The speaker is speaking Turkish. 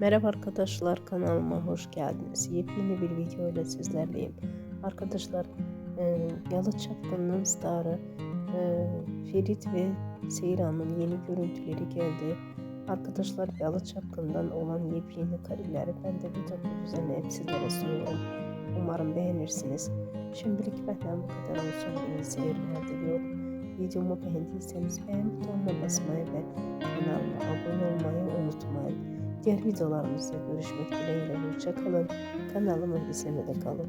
Merhaba arkadaşlar kanalıma hoş geldiniz. Yepyeni bir video ile sizlerleyim. Arkadaşlar e, Yalı Çapkın'ın starı e, Ferit ve Seyran'ın yeni görüntüleri geldi. Arkadaşlar Yalı Çapkın'dan olan yepyeni kareleri ben de video düzenleyip sizlere sunuyorum. Umarım beğenirsiniz. Şimdilik benden bu kadar olsun. İyi seyirler diliyorum. Videomu beğendiyseniz beğen butonuna basmayı ve kanalıma abone. Diğer videolarımızda görüşmek dileğiyle. Hoşçakalın. Kanalımı izlemede kalın.